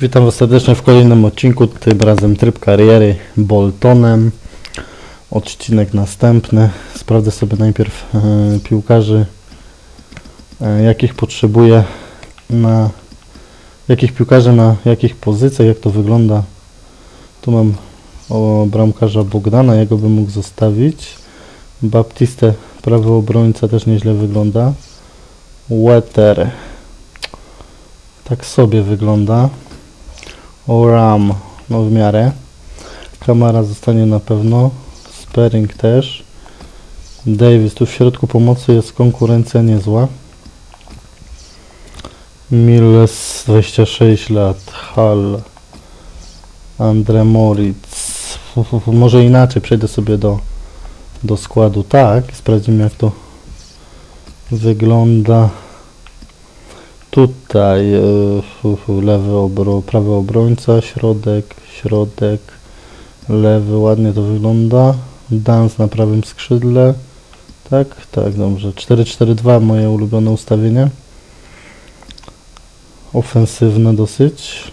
Witam Was serdecznie w kolejnym odcinku, tym razem tryb kariery Boltonem. Odcinek następny. Sprawdzę sobie najpierw e, piłkarzy, e, jakich potrzebuję na jakich piłkarzy na jakich pozycjach, jak to wygląda. Tu mam o bramkarza Bogdana, jego bym mógł zostawić. Baptistę, prawy obrońca też nieźle wygląda. Weter. Tak sobie wygląda. Oram, no w miarę. Kamara zostanie na pewno. Sperring też. Davis, tu w środku pomocy jest konkurencja niezła. Miles, 26 lat. Hall. Andre Moritz. Może inaczej, przejdę sobie do, do składu. Tak, sprawdzimy jak to wygląda. Tutaj e, lewy obro, prawy obrońca, środek, środek, lewy, ładnie to wygląda. Dans na prawym skrzydle. Tak, tak, dobrze. 4-4-2 moje ulubione ustawienie. Ofensywne dosyć.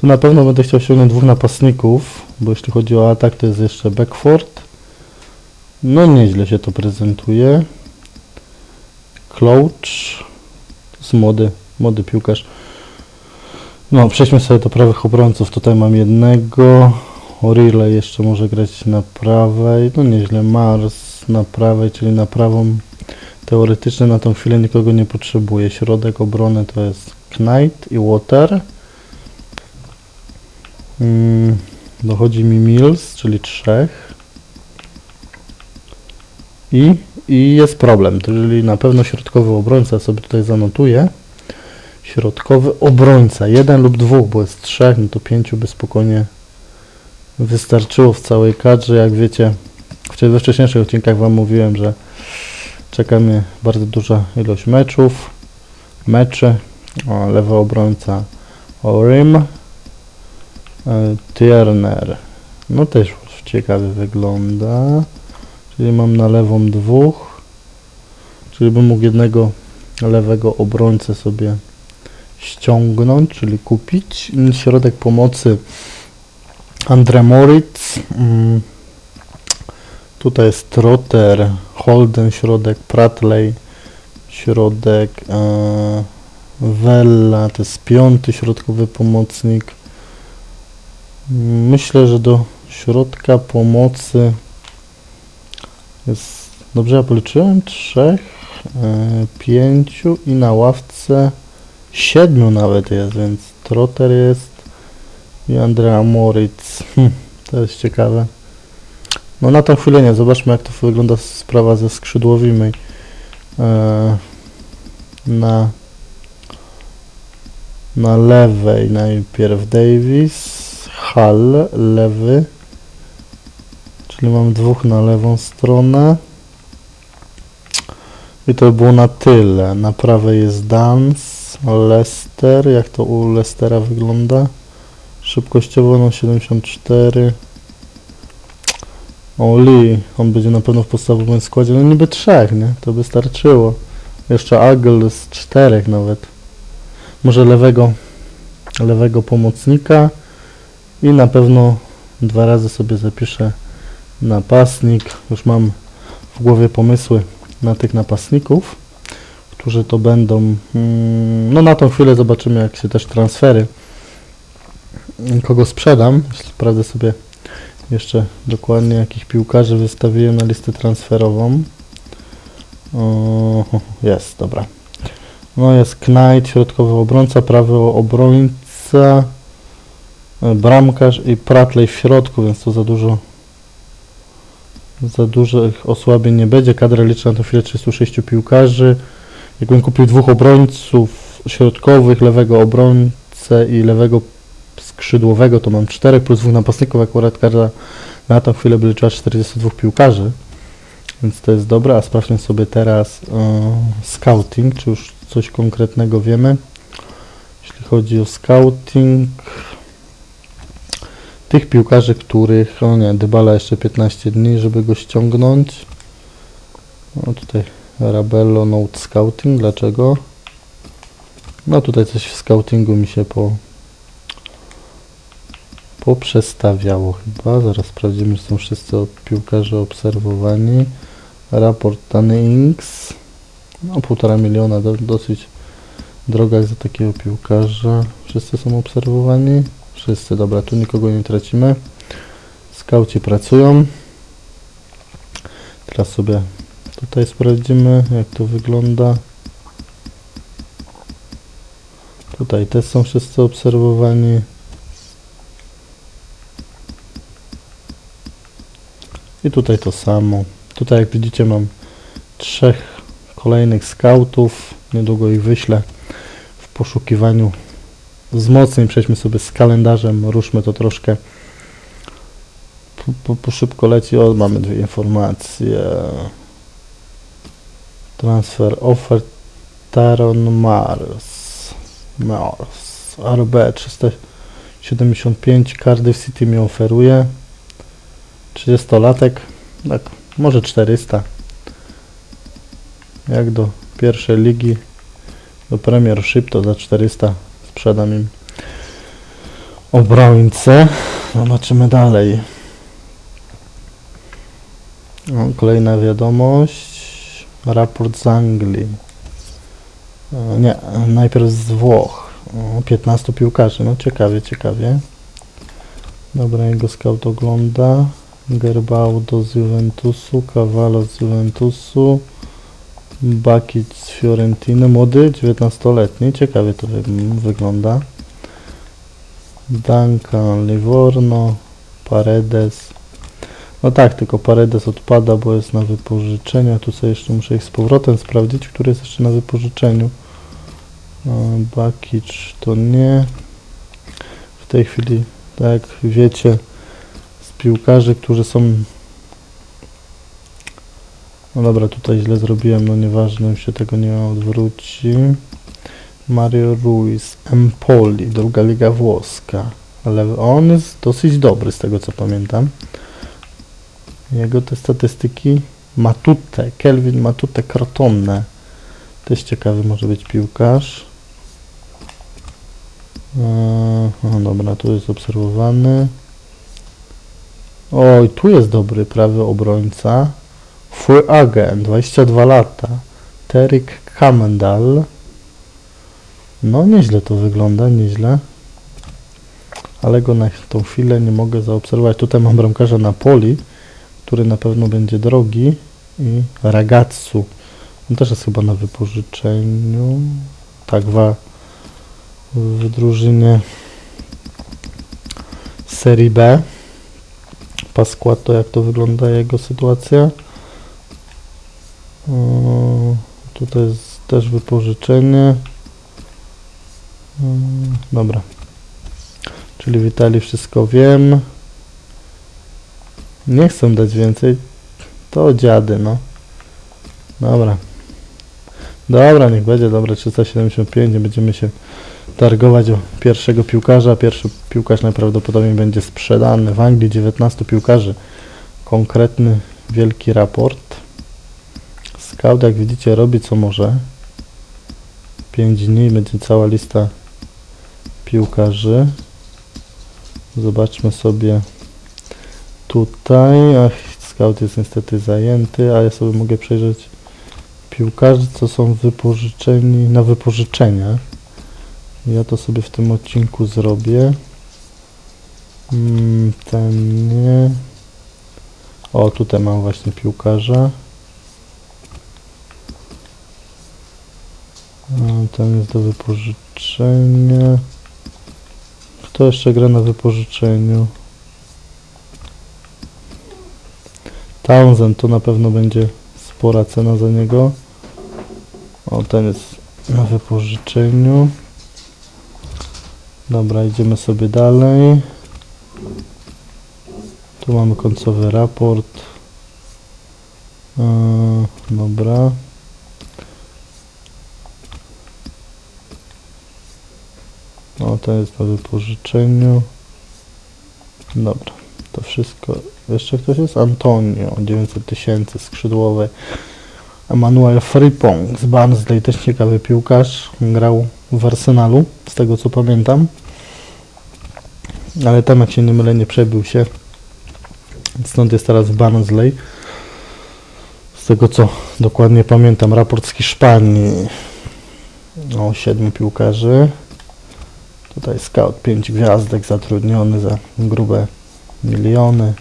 Tu na pewno będę chciał ściągnąć dwóch napastników, bo jeśli chodzi o atak to jest jeszcze Beckford. No nieźle się to prezentuje. Clouch. Młody, młody piłkarz. No, przejdźmy sobie do prawych obrońców. Tutaj mam jednego. O'Reilly jeszcze może grać na prawej. No nieźle. Mars na prawej, czyli na prawą. Teoretycznie na tą chwilę nikogo nie potrzebuję. Środek obrony to jest Knight i Water. Mm, dochodzi mi Mills, czyli trzech. I, I jest problem, czyli na pewno środkowy obrońca sobie tutaj zanotuję. Środkowy obrońca, jeden lub dwóch, bo jest trzech, no to pięciu by spokojnie wystarczyło w całej kadrze. Jak wiecie, we wcześniejszych odcinkach Wam mówiłem, że czeka mnie bardzo duża ilość meczów, meczy. O, lewy obrońca Orim, e, Tierner, no też ciekawie wygląda. Czyli mam na lewą dwóch. Czyli bym mógł jednego lewego obrońcę sobie ściągnąć, czyli kupić. Środek pomocy Andre Moritz. Mm. Tutaj jest Trotter, Holden, środek Pratley, środek e, Vella, to jest piąty środkowy pomocnik. Myślę, że do środka pomocy jest, dobrze ja policzyłem? Trzech, e, pięciu i na ławce siedmiu nawet jest, więc Trotter jest i Andrea Moritz. Hm, to jest ciekawe. No na tą chwilę nie, zobaczmy jak to wygląda sprawa ze skrzydłowymi. E, na na lewej najpierw Davis, Hall, lewy. Czyli mam dwóch na lewą stronę. I to by było na tyle. Na prawej jest Dance, Lester. Jak to u Lestera wygląda? Szybkościowo no 74. O Lee, on będzie na pewno w podstawowym składzie. No niby trzech, nie? To by starczyło. Jeszcze Agel z czterech nawet. Może lewego, lewego pomocnika. I na pewno dwa razy sobie zapiszę napastnik. Już mam w głowie pomysły na tych napastników, którzy to będą. mm, No na tą chwilę zobaczymy, jak się też transfery, kogo sprzedam. Sprawdzę sobie jeszcze dokładnie, jakich piłkarzy wystawiłem na listę transferową. O, jest, dobra. No jest Knight, środkowy obrońca, prawy obrońca, e, bramkarz i Pratley w środku, więc to za dużo za dużych osłabień nie będzie. Kadra liczy na tę chwilę 36 piłkarzy. Jakbym kupił dwóch obrońców środkowych, lewego obrońcę i lewego skrzydłowego, to mam 4 plus dwóch napastników. Akurat kadra na tę chwilę by liczyła 42 piłkarzy. Więc to jest dobre, a sprawdźmy sobie teraz e, scouting, czy już coś konkretnego wiemy. Jeśli chodzi o scouting, tych piłkarzy, których, o nie, Dybala jeszcze 15 dni, żeby go ściągnąć. No tutaj Rabello Note Scouting, dlaczego? No tutaj coś w scoutingu mi się po, poprzestawiało chyba. Zaraz sprawdzimy, czy są wszyscy piłkarze obserwowani. Raport dany Inks. No, półtora miliona, do, dosyć droga jak za takiego piłkarza. Wszyscy są obserwowani? Wszyscy, dobra, tu nikogo nie tracimy. Skauci pracują. Teraz sobie tutaj sprawdzimy, jak to wygląda. Tutaj też są wszyscy obserwowani. I tutaj to samo. Tutaj jak widzicie mam trzech kolejnych skautów. Niedługo ich wyślę w poszukiwaniu wzmocnień. Przejdźmy sobie z kalendarzem. Ruszmy to troszkę. Po, po, po szybko leci. O, mamy dwie informacje. Transfer offer Taron Mars. Mars. RB 375 Cardiff City mi oferuje. 30-latek. Tak, może 400. Jak do pierwszej ligi, do Premiership to za 400 sprzedam im obrońcę. Zobaczymy dalej. Kolejna wiadomość. Raport z Anglii. E, Nie, najpierw z Włoch. O, 15 piłkarzy. No ciekawie, ciekawie. Dobra, jego scout ogląda. Gerbaudo z Juventusu, Cavallo z Juventusu, Bakic z Fiorentiny, młody, 19-letni, ciekawie to wy wygląda. Duncan, Livorno, Paredes. No tak, tylko Paredes odpada, bo jest na wypożyczeniu. Tu sobie jeszcze muszę ich z powrotem sprawdzić, który jest jeszcze na wypożyczeniu. Bakic to nie. W tej chwili, tak jak wiecie, z piłkarzy, którzy są... No dobra, tutaj źle zrobiłem, no nieważne, się tego nie odwróci. Mario Ruiz, Empoli, druga liga włoska. Ale on jest dosyć dobry z tego co pamiętam. Jego te statystyki Matute, Kelvin Matute Crotone. Też ciekawy może być piłkarz. Eee, dobra, tu jest obserwowany. Oj, tu jest dobry prawy obrońca. Free agent, 22 lata. Terik Kamendal. No, nieźle to wygląda, nieźle. Ale go na tą chwilę nie mogę zaobserwować. Tutaj mam bramkarza Napoli, który na pewno będzie drogi. I Ragazzu. On też jest chyba na wypożyczeniu. Tak, wa w drużynie Serii B. Pasquato, jak to wygląda jego sytuacja. Tutaj jest też wypożyczenie. Mm, Dobra. Czyli Witali wszystko wiem. Nie chcę dać więcej. To dziady, no. Dobra. Dobra, niech będzie, dobra, 375, nie będziemy się targować o pierwszego piłkarza. Pierwszy piłkarz najprawdopodobniej będzie sprzedany w Anglii, 19 piłkarzy. Konkretny, wielki raport. Scout, jak widzicie, robi co może. 5 dni, będzie cała lista piłkarzy. Zobaczmy sobie tutaj. Ach, scout jest niestety zajęty, a ja sobie mogę przejrzeć piłkarzy, co są wypożyczeni na wypożyczenia. Ja to sobie w tym odcinku zrobię. Mm, ten nie. O, tutaj mam właśnie piłkarza. Ten jest do wypożyczenia. Kto jeszcze gra na wypożyczeniu? Townsend to na pewno będzie spora cena za niego. O, ten jest na wypożyczeniu. Dobra, idziemy sobie dalej. Tu mamy końcowy raport. Eee, dobra. O, to jest na wypożyczeniu. Dobra, to wszystko. Jeszcze ktoś jest? Antonio, 900 tysięcy, skrzydłowy. Emanuel Frimpong z Barnsley, też ciekawy piłkarz. Grał w Arsenalu, z tego co pamiętam. Ale tam, jak się nie mylę, nie przebił się. Stąd jest teraz w Barnsley. Z tego co dokładnie pamiętam, raport z Hiszpanii o siedmiu piłkarzy. Tutaj scout 5 gwiazdek zatrudniony za grube miliony.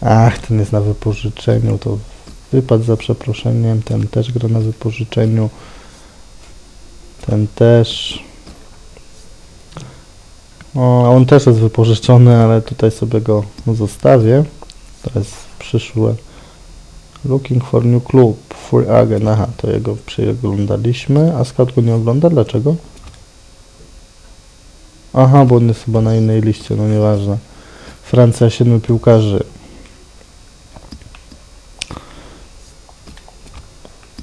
Ach, ten jest na wypożyczeniu, to wypadł za przeproszeniem, ten też gra na wypożyczeniu. Ten też. O, on też jest wypożyczony, ale tutaj sobie go zostawię. To jest przyszłe. Looking for new club. Free agent. Aha, to jego przeglądaliśmy. A scout go nie ogląda? Dlaczego? Aha, bo on jest chyba na innej liście, no nieważne. Francja, 7 piłkarzy.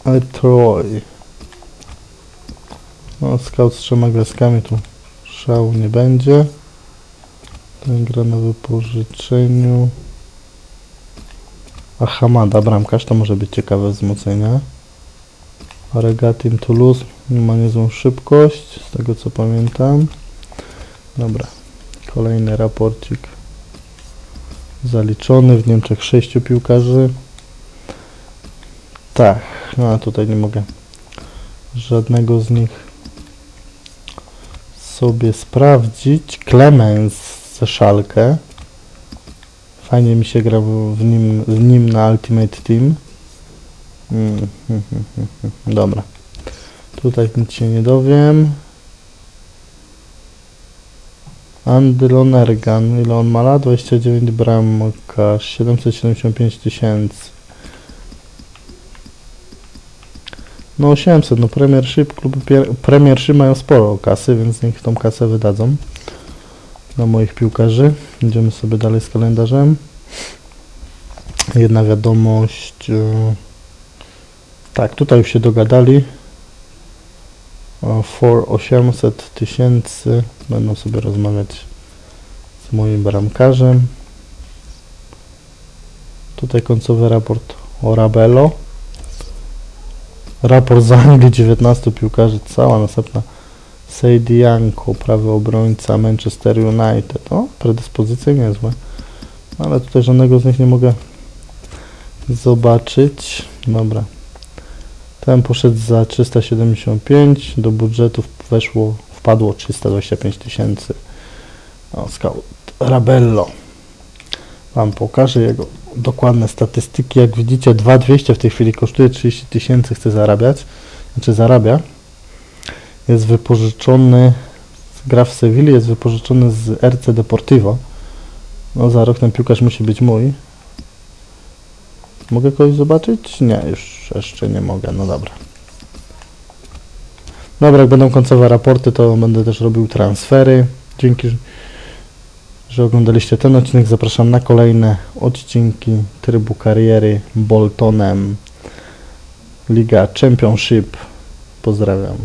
Ale Troy. No, scout z trzema gwiazdkami tu szału nie będzie. Ten gra na wypożyczeniu. A Hamada, bramkarz, to może być ciekawe wzmocnienie. Regatim Toulouse ma niezłą szybkość, z tego co pamiętam. Dobra, kolejny raporcik zaliczony. W Niemczech sześciu piłkarzy. Tak, no a tutaj nie mogę żadnego z nich sobie sprawdzić. Clemens ze Szalkę. Fajnie mi się gra w nim, nim na Ultimate Team. Mm, hmm, hmm, hmm. Dobra. Tutaj nic się nie dowiem. Andylon Ergan. Ile on ma lat? 29 bramka. 775 tysięcy. No 800, no Premiership, kluby Premiership mają sporo kasy, więc niech tą kasę wydadzą na moich piłkarzy. Idziemy sobie dalej z kalendarzem. Jedna wiadomość. e, Tak, tutaj już się dogadali. O, For 800 tysięcy będą sobie rozmawiać z moim bramkarzem. Tutaj końcowy raport o Rabelo. Raport z Anglii 19 piłkarzy, cała następna Sejdianko, prawy obrońca Manchester United. O, predyspozycje niezłe. Ale tutaj żadnego z nich nie mogę zobaczyć. Dobra. Ten poszedł za 375, do budżetu weszło, wpadło 325 tysięcy. O, scout Rabello. Wam pokażę jego dokładne statystyki. Jak widzicie, 2200 w tej chwili kosztuje 30 tysięcy, chce zarabiać. Znaczy zarabia. Jest wypożyczony, gra w Sewilli, jest wypożyczony z RC Deportivo. No za rok ten piłkarz musi być mój. Mogę kogoś zobaczyć? Nie, już jeszcze nie mogę, no dobra. Dobra, jak będą końcowe raporty, to będę też robił transfery. Dzięki, że- oglądaliście ten odcinek. Zapraszam na kolejne odcinki trybu kariery Boltonem. Liga Championship. Pozdrawiam.